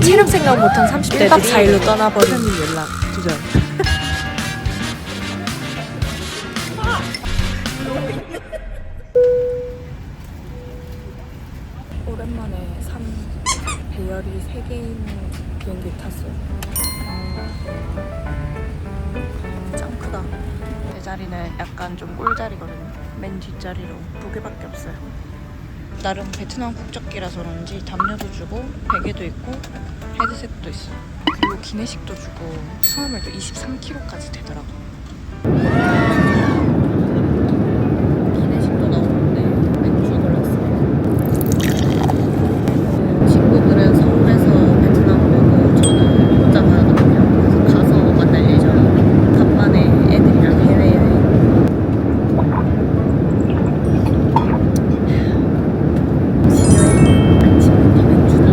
체력 생각 못한 30대들이 1박 4일로 떠나버린 연락 두절. 오랜만에 산 배열이 3개 있는 비행기 탔어요. 짱 크다. 내 자리는 약간 좀 꿀자리거든요. 맨 뒷자리로 두 개밖에 없어요. 나름 베트남 국적기라서 그런지 담요도 주고 베개도 있고 헤드셋도 있어. 그리고 기내식도 주고 수화물도 23kg까지 되더라고. 기내식도 나오는데 맥주 골랐어요. 친구들은 서울에서 베트남 오고 저는 혼자 가거든요. 그래서 가서 만날 예정이에요. 간만에 애들이랑 해외여행. 진짜 아침부터 맥주다.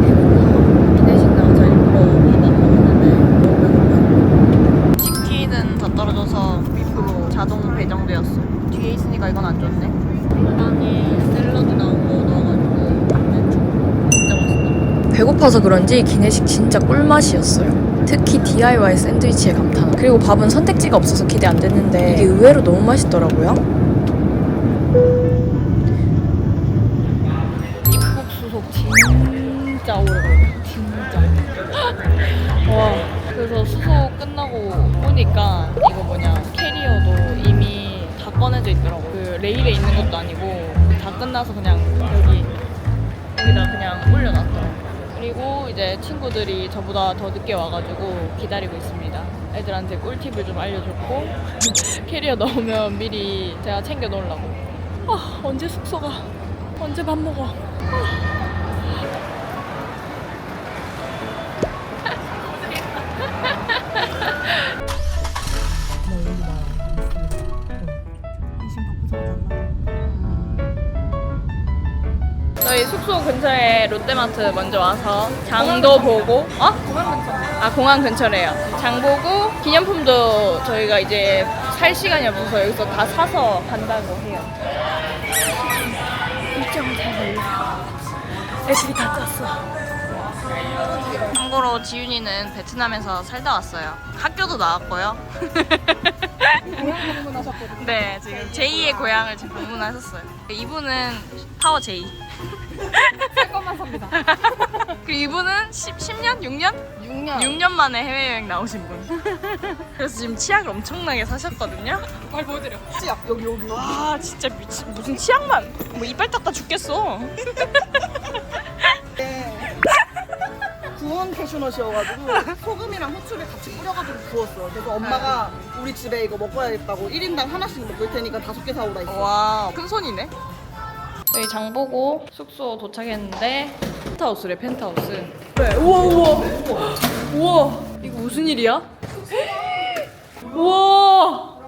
배고파. 기내식 나와서 일부러 밥 안 먹었는데 너무 배고파요. 치킨은 더 떨어져서 윗부로 자동 배정되었어. 뒤에 있으니까 이건 안 좋네. 간단히 샐러드 나온 거 넣어가지고 맥주. 진짜 맛있다. 배고파서 그런지 기내식 진짜 꿀맛이었어요. 특히 DIY 샌드위치의 감탄. 그리고 밥은 선택지가 없어서 기대 안 됐는데 이게 의외로 너무 맛있더라고요. 입국 수속 진짜 오래 걸려. 진짜. 와. 그래서 수속 끝나고 보니까 이거 뭐냐 캐리어도 이미 다 꺼내져 있더라고. 그 레일에 있는 것도 아니고 다 끝나서 그냥 여기 그리고 이제 친구들이 저보다 더 늦게 와가지고 기다리고 있습니다. 애들한테 꿀팁을 좀 알려줬고 캐리어 넣으면 미리 제가 챙겨 놓으려고. 아 언제 숙소 가 언제 밥 먹어? 저희 숙소 근처에 롯데마트 먼저 와서 장도 보고 어? 공항 근처. 아 공항 근처래요. 장 보고 기념품도 저희가 이제 살 시간이 없어서 여기서 다 사서 간다고 해요. 일정 잘 걸려요. 애들이 다 짰어. 참고로 지윤이는 베트남에서 살다 왔어요. 학교도 나왔고요. 고향 방문하셨거든요. 네, 지금 제2의 고향을 지금 방문하셨어요. 이분은 파워 제이. 살 것만 삽니다. 그리고 이분은 10, 10년? 6년? 6년. 6년 만에 해외여행 나오신 분. 그래서 지금 치약을 엄청나게 사셨거든요. 말 보여드려. 치약 여기 여기. 와, 진짜 미친. 무슨 치약만. 뭐 이빨 닦다 죽겠어. 네. 구운 캐슈넛이어가지고 소금이랑 후추를 같이 뿌려가지고 구웠어요. 그래서 엄마가 우리 집에 이거 먹어야겠다고 1인당 하나씩 먹을 테니까 다섯 개 사오라 했어. 와, 큰 손이네. 저희 장 보고 숙소 도착했는데 펜트하우스래, 펜트하우스. 네, 우와, 우와. 우와, 이거 무슨 일이야? 우와,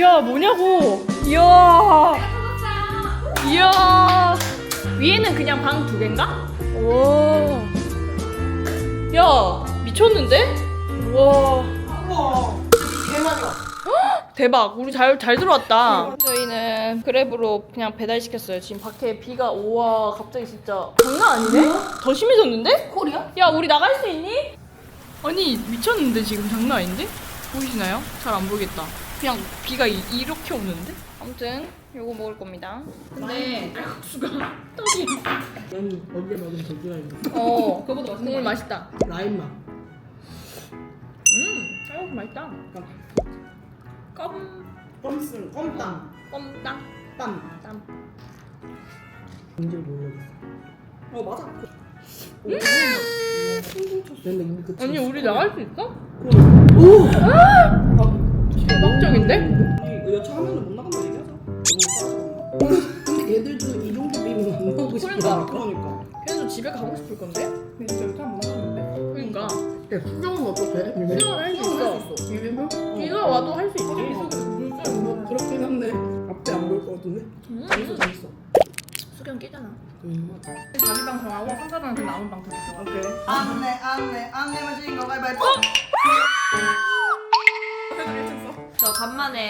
야, 뭐냐고. 이야, 이야. 위에는 그냥 방 두 개인가? 오. 야, 미쳤는데? 우와. 대박 우리 잘, 잘 들어왔다 저희는 그랩으로 그냥 배달시켰어요 지금 밖에 비가 오와 갑자기 진짜 장난 아니네? 더 심해졌는데? 콜이야? 야 우리 나갈 수 있니? 아니 미쳤는데 지금 장난 아닌데? 보이시나요? 잘 안 보이겠다 그냥 비가 이, 이렇게 오는데? 아무튼 요거 먹을 겁니다. 근데 수가 떡이 난 언제 먹은 돼지라임 어 그거보다 맛있는 거 맛있다. 라임 맛. 음 쌀국수 맛있다. 껌. 껌쓴 껌땀 껌땅. 땀땀 뭔지 모르겠어. 어 맞아. 근데 이미 그 아니 우리 나갈 수 있어? 오! 대 건데? 근데 진짜 여차 못 나가는데. 그러니까 야 수정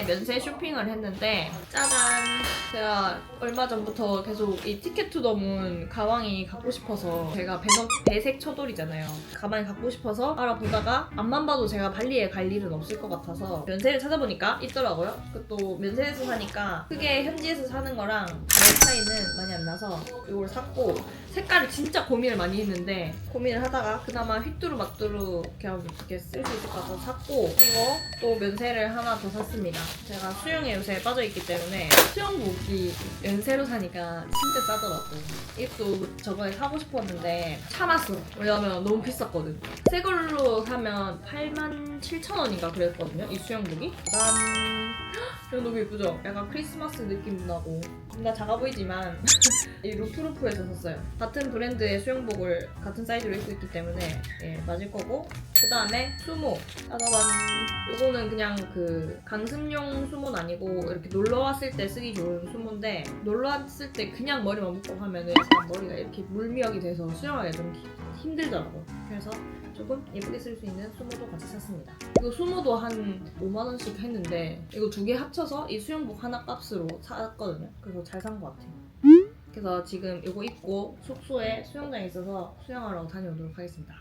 면세 쇼핑을 했는데 짜잔. 제가 얼마 전부터 계속 이 티켓 투 더문 가방이 갖고 싶어서 제가 배석, 배색 처돌이잖아요. 가방이 갖고 싶어서 알아보다가 앞만 봐도 제가 발리에 갈 일은 없을 것 같아서 면세를 찾아보니까 있더라고요. 그또 면세에서 사니까 크게 현지에서 사는 거랑 가격 차이는 많이 안 나서 이걸 샀고 색깔을 진짜 고민을 많이 했는데 고민을 하다가 그나마 휘뚜루 마뚜루 그냥 이렇게 쓸 수 있을 것 같아서 샀고 이거 또 면세를 하나 더 샀습니다. 제가 수영에 요새 빠져있기 때문에 수영복이 면세로 사니까 진짜 싸더라고. 이것도 저번에 사고 싶었는데 참았어. 왜냐면 너무 비쌌거든. 새 걸로 사면 8만 7천 원인가 그랬거든요. 이 수영복이. 난 이거 너무 예쁘죠? 약간 크리스마스 느낌 나고 뭔가 작아 보이지만 이 루프루프에서 샀어요. 같은 브랜드의 수영복을 같은 사이즈로 입고 있기 때문에 예, 맞을 거고 그 다음에 수모 짜자잔 요거는 그냥 그 강습용 수모는 아니고 이렇게 놀러 왔을 때 쓰기 좋은 수모인데 놀러 왔을 때 그냥 머리만 묶고 하면은 머리가 이렇게 물미역이 돼서 수영하기 좀 히- 힘들더라고. 그래서 조금 예쁘게 쓸 수 있는 수모도 같이 샀습니다. 이거 수모도 한 5만원씩 했는데 이거 두 개 합쳐서 이 수영복 하나 값으로 샀거든요. 그래서 잘 산 것 같아요. 그래서 지금 이거 입고 숙소에 수영장에 있어서 수영하러 다녀오도록 하겠습니다.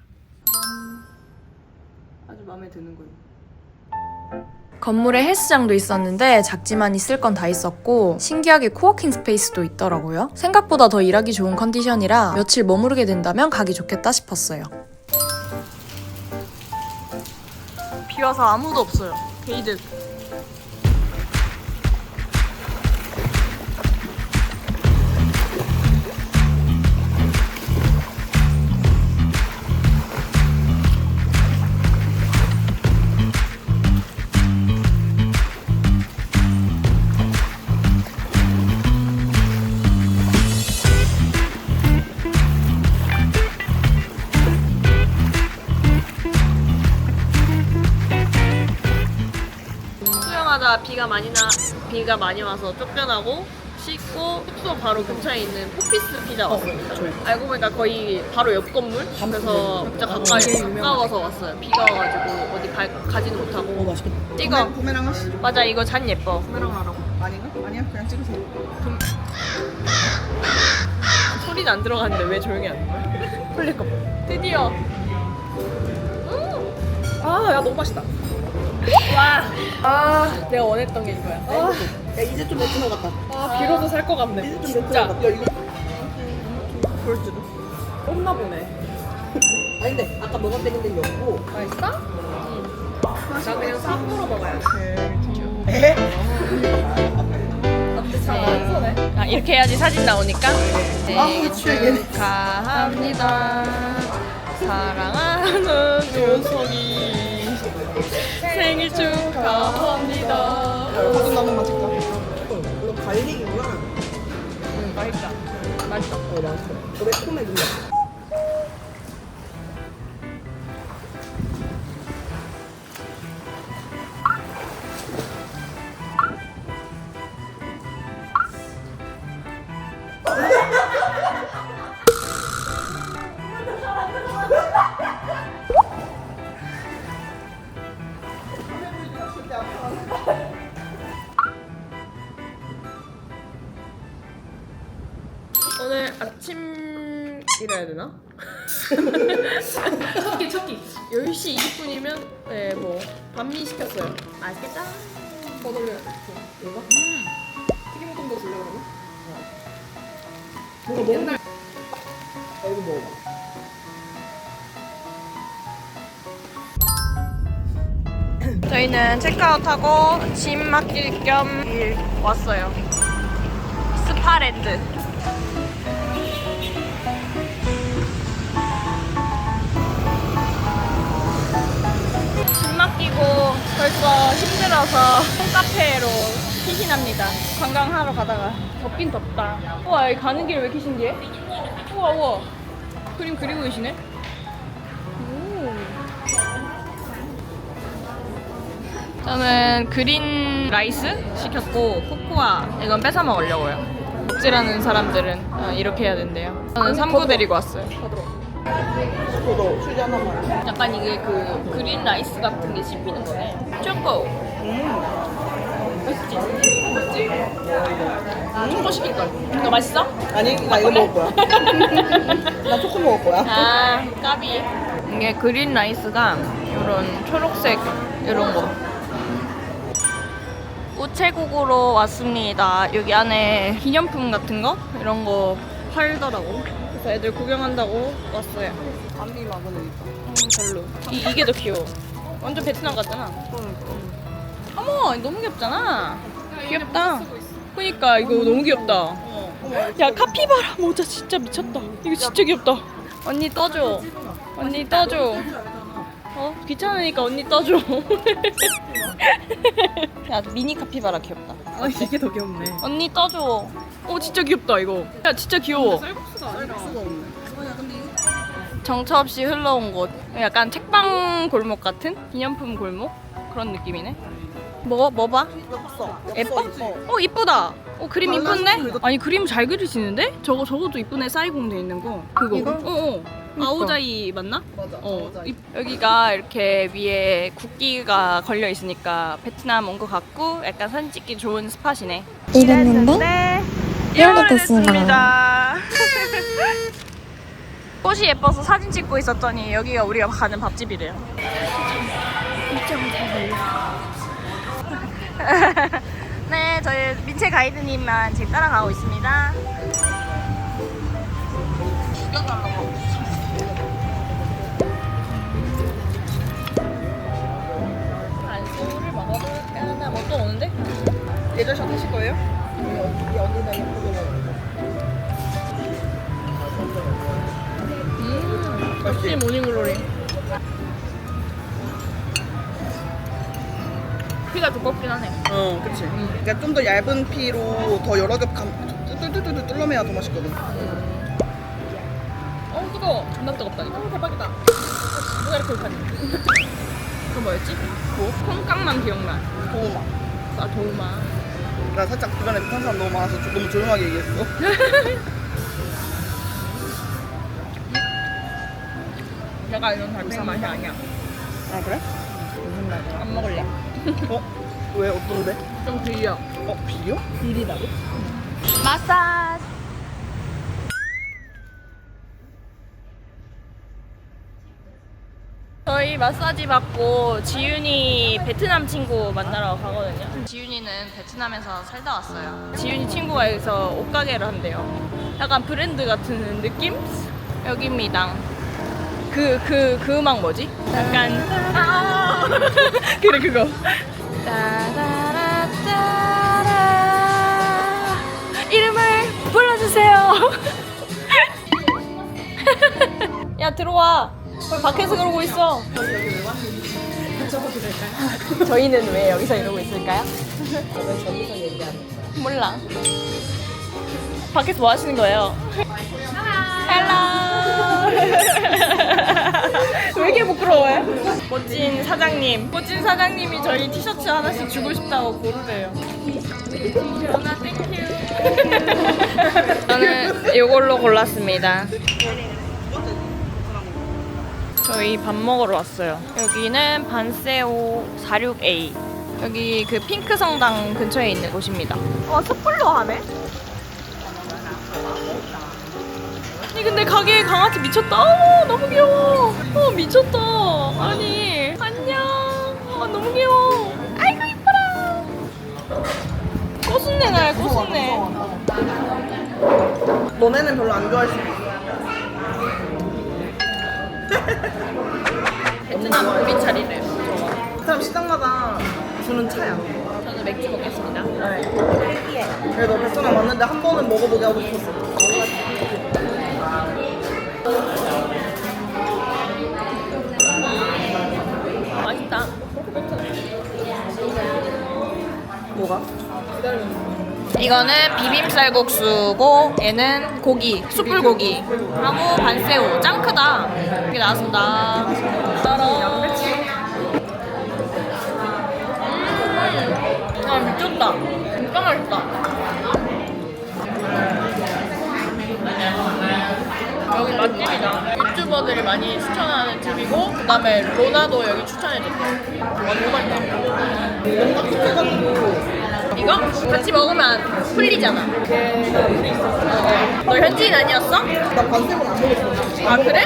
아주 마음에 드는 거예요. 건물에 헬스장도 있었는데 작지만 있을 건 다 있었고 신기하게 코워킹 스페이스도 있더라고요. 생각보다 더 일하기 좋은 컨디션이라 며칠 머무르게 된다면 가기 좋겠다 싶었어요. 비 와서 아무도 없어요. 게이드. 비가 많이 나 비가 많이 와서 쫓겨나고 씻고 숙소 바로 근처에 있는 포피스 피자 왔습니다. 알고 보니까 거의 바로 옆 건물. 그래서 진짜 가까이 가까워서 왔어요. 비가 와가지고 어디 가, 가지는 못하고. 맛있겠다. 이거 부메랑 하시죠. 맞아 이거 잔 예뻐. 아닌가? 아니야 그냥 찍으세요. 소리는 안 들어갔는데 왜 조용히 거야? 풀릴 거. 드디어. 아야 너무 맛있다. 와. 아 내가 원했던 게 이거야. 아, 야 이제 좀것 같다. 아 비로소 살 것 같네. 이제 좀 진짜. 같다. 야 이거 볼지도. 없나 보네. 아니 근데 아까 먹었던 데는 없고. 맛있어? 응. 나 그냥 삽으로 먹어야 돼. 에? 네. 아, 이렇게 해야지 사진 나오니까. 아. 축하합니다. 사랑하는 윤석이 생일 축하합니다. 거듭 나는 맛 찍자. 이거 갈릭이구나. 음, 맛있다. 맛있다. 어 맛있어. 매콤해 근데. 이래야 되나? 첫끼 첫끼 10시 20분이면 네, 뭐 반미 시켰어요 맛있겠다 더 돌려. 이거? 튀김 좀더 줄래 그러면? 뭔가 먹는. 아 이거 먹어봐. 저희는 체크아웃하고 짐 맡길 겸 왔어요. 스파랜드. 벌써 힘들어서 홈카페로 피신합니다. 관광하러 가다가 덥긴 덥다. 우와 여기 가는 길 왜 이렇게 신기해? 우와 우와 그림 그리고 계시네. 오. 저는 그린 라이스 시켰고 코코아 이건 뺏어 먹으려고요. 복지라는 사람들은 어, 이렇게 해야 된대요. 저는 3구 데리고 왔어요. 저도 휴지 하나만. 약간 이게 그 그린 라이스 같은 게 씹히는 거네. 초코. 맛있지? 맛있지? 초코 시킬 걸. 이거 맛있어? 아니 나 이거 먹을 거야. 나 초코 먹을 거야. 아, 까비. 이게 그린 라이스가 이런 초록색 이런 거. 우체국으로 왔습니다. 여기 안에 기념품 같은 거 이런 거 팔더라고. 그래서 애들 구경한다고 왔어요. 막은 애 있다. 음, 별로. 이, 이게 더 귀여워. 완전 베트남 같잖아. 어머, 너무 귀엽잖아. 귀엽다. 그니까 이거 너무 귀엽다. 야 카피바라 모자 진짜 미쳤다. 이거 진짜 귀엽다. 언니 떠줘. 언니 떠줘. 어 귀찮으니까 언니 떠줘. 야 미니 카피바라 귀엽다. 아 이게 더 귀엽네. 언니 떠줘. 어 진짜 귀엽다 이거. 야 진짜 귀여워. 수가 없네. 정처 없이 흘러온 곳. 약간 책방 골목 같은 기념품 골목 그런 느낌이네. 뭐 뭐 봐? 예뻤어. 예뻐? 예뻐. 어 이쁘다. 어 그림 이쁜데? 아니 그림 잘 그리시는데? 저거 저것도 이쁘네 사이공 돼 있는 거. 그거. 이거? 어 어. 아오자이 맞나? 맞아. 어. 이- 여기가 이렇게 위에 국기가 걸려 있으니까 베트남 온 것 같고 약간 사진 찍기 좋은 스팟이네. 이랬는데 이렇게 됐습니다. 꽃이 예뻐서 사진 찍고 있었더니 여기가 우리가 가는 밥집이래요. 네, 저희 민채 가이드님만 지금 따라가고 있습니다. 안수를 먹어볼까? 뭐또 오는데? 예절샷 하실 거예요? 먹어. 음, 역시 모닝글로리. 피가 두껍긴 하네. 어, 그치. 그러니까 좀 더 얇은 피로 더 여러 겹 감, 뚫뚫뚫뚫 뚫러매야 더 맛있거든. 어 뜨거워. 존나 뜨겁다니까. 어, 대박이다. 누가 이렇게 못하니? 그거 뭐였지? 뭐? 콩깍만 기억나. 도우마. 아 도우마. 나 살짝 주변에 사람 너무 많아서 좀 너무 조용하게 얘기했어. 내가 이런 달팽이 맛이 아니야. 아, 그래? 안 먹을래. 어? 왜? 어떤데? 좀 비려. 어, 비려? 비리다고? 마사지. 저희 마사지 받고 지윤이 베트남 친구 만나러 가거든요. 지윤이는 베트남에서 살다 왔어요. 지윤이 친구가 여기서 옷가게를 한대요. 약간 브랜드 같은 느낌? 여기입니다. 그, 그, 그 음악 뭐지? 약간. 아! 그래, 그거. 따라라따라. 이름을 불러주세요. 야, 들어와. 왜 밖에서 그러고 있어? 저희는 왜 여기서 이러고 있을까요? 몰라. 밖에서 뭐 하시는 거예요? 헬로. 왜 이렇게 부끄러워해? 멋진 사장님. 멋진 사장님이 저희 티셔츠 하나씩 주고 싶다고 고르래요. 전화 땡큐. 저는 이걸로 골랐습니다. 저희 밥 먹으러 왔어요. 여기는 반세오 46A. 여기 그 핑크 성당 근처에 있는 곳입니다. 와, 숯불로 하네? 아니 근데 가게에 강아지 미쳤다. 어머 너무 귀여워. 어 미쳤다. 아니 안녕. 어, 너무 귀여워. 아이고 이뻐라. 꼬순내 나요 꼬순내. 너네는 별로 안 좋아할 수도 있어. 베트남 고기 차리래요. 그 사람 시장마다 주는 차야. 저는 맥주 먹겠습니다. 그래도 베트남 왔는데 한 번은 먹어보게 하고 싶었어. 맛있다. 뭐가? 이거는 비빔쌀국수고 얘는 고기, 숯불고기 하고 반새우 짱 크다. 이게 나왔습니다. 따라. 다음에 로나도 여기 추천해줬대. 와 너무 맛있다. 이거 같이 먹으면 풀리잖아. 어, 너 현지인 아니었어? 나 반색은 안 먹었어. 아 그래?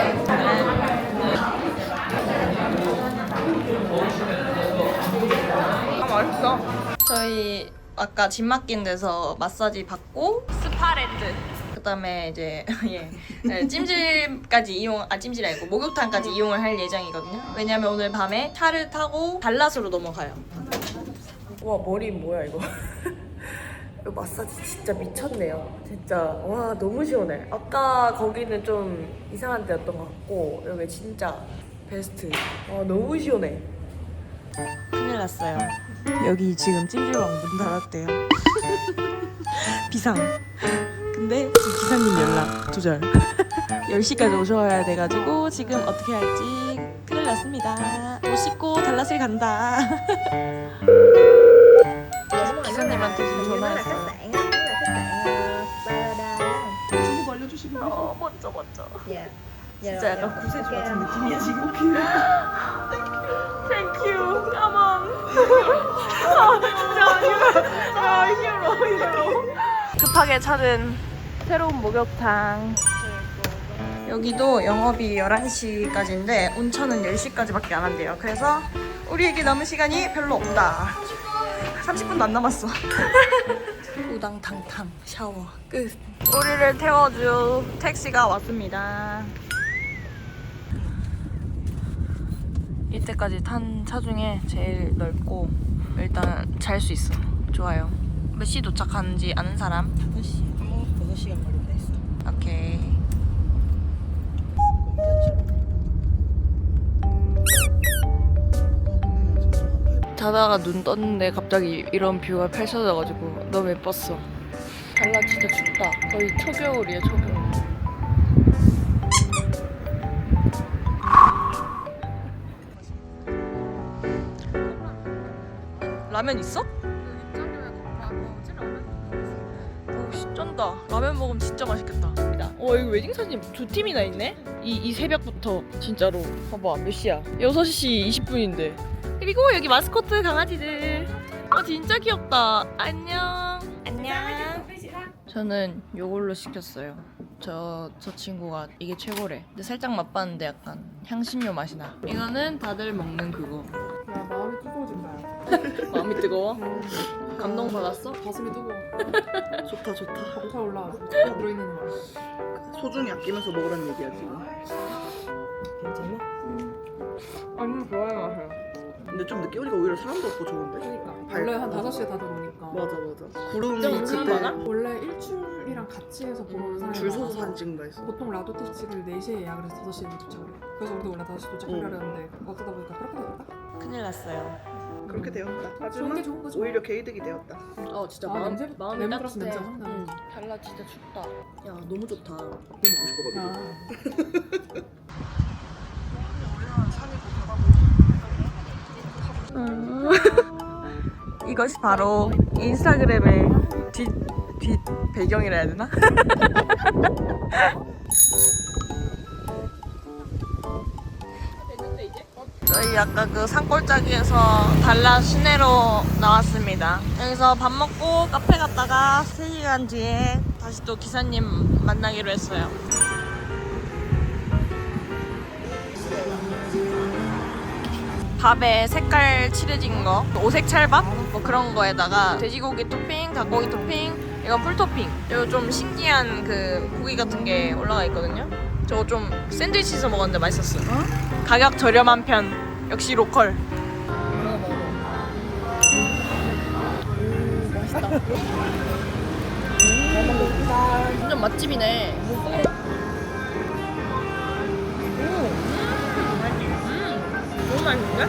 아 맛있어. 저희 아까 짐 맡긴 데서 마사지 받고 스파랜드. 그다음에 이제 예 네, 찜질까지 이용 아 찜질 아니고 목욕탕까지 이용을 할 예정이거든요. 왜냐면 오늘 밤에 차를 타고 달랏으로 넘어가요. 와 머리 뭐야 이거? 이거 마사지 진짜 미쳤네요. 진짜 와 너무 시원해. 아까 거기는 좀 이상한 데였던 것 같고 여기 진짜 베스트. 와 너무 시원해. 큰일 났어요. 여기 지금 찜질방 문 닫았대요. 비상. 근데 기사님 연락 조절. 10시까지 오셔야 돼가지고 지금 어떻게 할지 큰일 났습니다. 옷 씻고 달랏을 간다. 기사님한테 지금 전화했어요. 중국 알려주시면 어 멋져 멋져. Yeah. 진짜 약간 구세주 같은 느낌이야 지금. 땡큐 까만. 아 진짜 아 히어로 히어로. 급하게 찾은 새로운 목욕탕. 여기도 영업이 11시까지인데 온천은 10시까지밖에 안 한대요. 그래서 우리에게 남은 시간이 별로 없다. 30분도 안 남았어. 우당탕탕 샤워 끝. 우리를 태워줄 택시가 왔습니다. 이때까지 탄 차 중에 제일 넓고 일단 잘 수 있어. 좋아요. 몇 시 도착하는지 아는 사람? 5시. 한 6시간 걸린다 했어. 오케이. 자다가 눈 떴는데 갑자기 이런 뷰가 펼쳐져가지고 너무 예뻤어. 달라 진짜 춥다. 거의 초겨울이야 초겨울. 라면 있어? 라면 먹으면 진짜 맛있겠다. 어, 여기 웨딩 사진 두 팀이나 있네? 이, 이 새벽부터, 진짜로. 봐봐, 몇 시야? 6시 20분인데. 그리고 여기 마스코트 강아지들. 어, 진짜 귀엽다. 안녕. 안녕. 저는 요걸로 시켰어요. 저, 저 친구가 이게 최고래. 근데 살짝 맛봤는데 약간 향신료 맛이 나. 이거는 다들 먹는 그거. 야 마음이 뜨거워진다. 마음이 뜨거워? 감동 받았어? 가슴이 뜨거워. 좋다 좋다. 벅차 올라와. 들어있는 말. 소중히 아끼면서 먹으라는 얘기야 지금. 괜찮아? 완전 좋아요, 맛이야. 근데 좀 늦게 오니까 오히려 사람도 없고 좋은데. 그러니까 발- 원래 한 5시에 다들 오니까. 맞아 맞아. 구름이 은근 그때 많아? 원래 일출이랑 같이 해서 보러 오는 사람이 줄 서서 많아서 사진 찍는다 했어. 보통 라도 택시를 4시에 예약을 해서 5시에 도착을 해. 그래서 우리도 원래 5시 도착하려 응. 했는데 어쩌다 보니까 그렇게 됐다? 큰일 났어요. 그렇게 되었다. 좋은 게 하지만 좋은 거죠. 오히려 개이득이 되었다. 어, 진짜 아, 마음, 냄새- 마음이 냄새 따뜻해. 냄새 상당히. 응. 달라, 진짜 춥다. 야 너무 좋다. 먹고 싶어가지고. 아, 이것이 바로 인스타그램의 뒷, 뒷 배경이라 해야 되나? 저희 아까 그 산골짜기에서 달라 시내로 나왔습니다. 여기서 밥 먹고 카페 갔다가 3시간 뒤에 다시 또 기사님 만나기로 했어요. 밥에 색깔 칠해진 거, 오색 찰밥 뭐 그런 거에다가 돼지고기 토핑, 닭고기 토핑, 이건 풀 토핑. 그리고 좀 신기한 그 고기 같은 게 올라가 있거든요. 저거 좀 샌드위치에서 먹었는데 맛있었어. 요 가격 저렴한 편. 역시 로컬. 완전 맛집이네. 너무 맛있는데?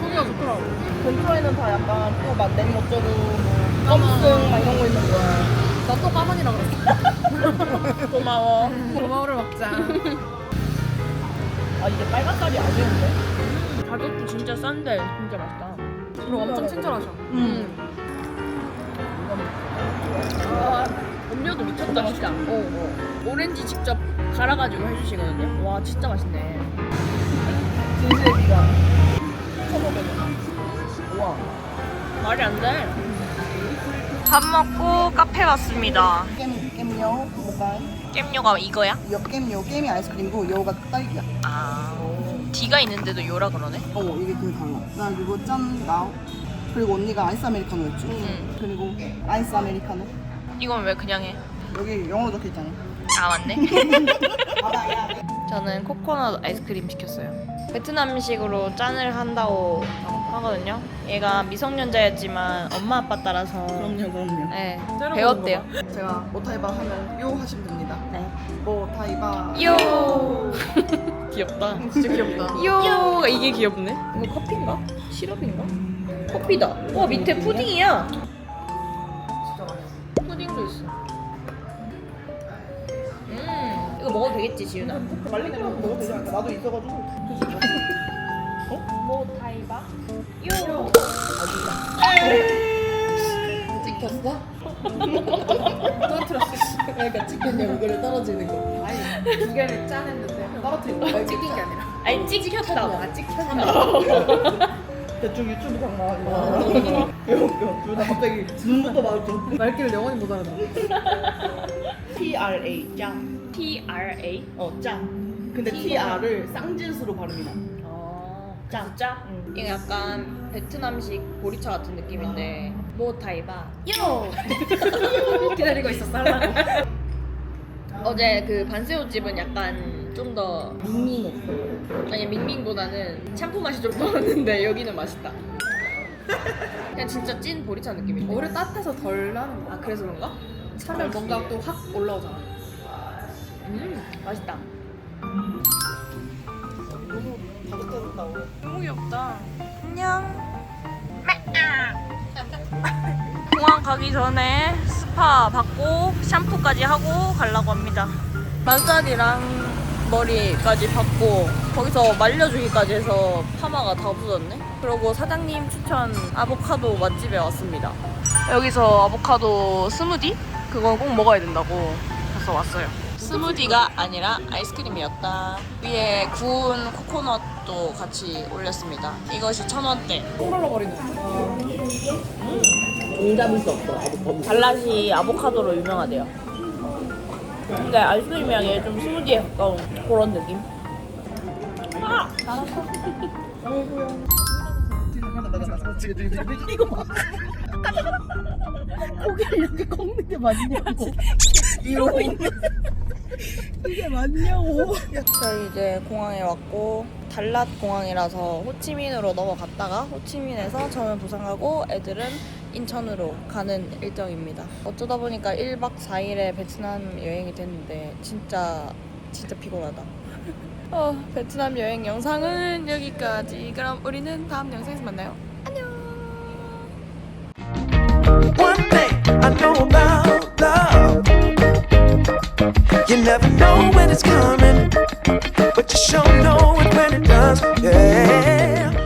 너무 좋더라고. 근처에는 다 약간 또막 냉 어쩌고 뭐 껌승 막 이런 거 있는 거야. 나 또 까만이라 그랬어. 고마워. 고마워를 먹자. 아 이게 빨간살이 아쉬운데? 가격도 진짜 싼데 진짜 맛있다. 그리고 엄청 친절하셔. 음. 아, 언니 음료도 미쳤다 진짜. 어, 어. 오렌지 직접 갈아가지고 해주시거든요. 와 진짜 맛있네. 진실의 기간 1,500원 와 말이 안 돼. 밥 먹고 카페 왔습니다. 겜, 겜요 뭐가 깻료가 이거야? 엽겜요 게임이 아이스크림이고 요가 딸기야 아. D가 있는데도 요라 그러네. 어 이게 그 달라 나 이거 짠나 그리고 언니가 아이스 아메리카노 였지 응. 그리고 아이스 아메리카노 이건 왜 그냥 해? 여기 영어로 적혀있잖아 아 맞네. 알아야 저는 코코넛 아이스크림 시켰어요. 베트남식으로 짠을 한다고 하거든요. 얘가 미성년자였지만 엄마 아빠 따라서 그럼요 그럼요 네, 배웠대요. 제가 모타이바 하면 요 하시면 됩니다 네. 모타이바 요. 귀엽다. 진짜 귀엽다 요. 이게 귀엽네. 이거 커피인가? 시럽인가? 커피다. 와 밑에 푸딩이야. 진짜 맛있어 푸딩도 있어. 음 이거 먹어도 되겠지 지윤아? 말린 거 먹어도 되지 않을까? 나도 있어가지고 뭐 타이바? 요. 찍혔어? 떨어뜨렸어. 그러니까 찍혔냐고 그래 떨어지는 거. 아니 두 개를 짠했는데 떨어뜨린 거. 찍힌 게 아니라. 아니 찍혔다고. 아 찍혔나? 대충 유튜브 각 나가지고 웃겨 둘다 갑자기 눈부터 마주쳐 말귀를 영원히 못 알아듣어. TRA 짱 T R A. 어, 짱. 근데 TR을 쌍진수로 발음이 나. 어, 짜? 짜? 이거 약간 베트남식 보리차 같은 느낌인데 뭐 타이바 요! 기다리고 있었어 하려고. 어제 그 반세오 집은 약간 좀 더 밍밍했어. 아니 밍밍보다는 샴푸 맛이 좀 나는데 여기는 맛있다 그냥 진짜 찐 보리차 느낌인데 오히려 따뜻해서 덜 나는 거. 아 그래서 그런가? 차면 뭔가 또 확 올라오잖아. 음 맛있다 너무 다급해졌다고. 너무 귀엽다. 안녕. 공항 가기 전에 스파 받고 샴푸까지 하고 가려고 합니다. 마사지랑 머리까지 받고 거기서 말려주기까지 해서 파마가 다 없어졌네. 그리고 사장님 추천 아보카도 맛집에 왔습니다. 여기서 아보카도 스무디? 그거 꼭 먹어야 된다고 해서 왔어요 스무디가 아니라 아이스크림이었다 위에 구운 코코넛도 같이 올렸습니다 이것이 천 원대 똥rol러 버리는 거. 종잡을 수 없어. 아보카도. 달랏이 아보카도로 유명하대요. 근데 아이스크림이랑 얘좀 스무디에 가까운 그런 느낌? 아! 이거 봐. 고개를 이렇게 꺾는 게 맞냐고. 이러고 있네. 이게 맞냐고. 저희 이제 공항에 왔고 달랏 공항이라서 호치민으로 넘어갔다가 호치민에서 저는 부산 가고 애들은 인천으로 가는 일정입니다. 어쩌다 보니까 1박 4일의 베트남 여행이 됐는데 진짜 진짜 피곤하다. 어, 베트남 여행 영상은 여기까지. 그럼 우리는 다음 영상에서 만나요. One thing You never know when it's coming, but you sure know it when it does. Yeah.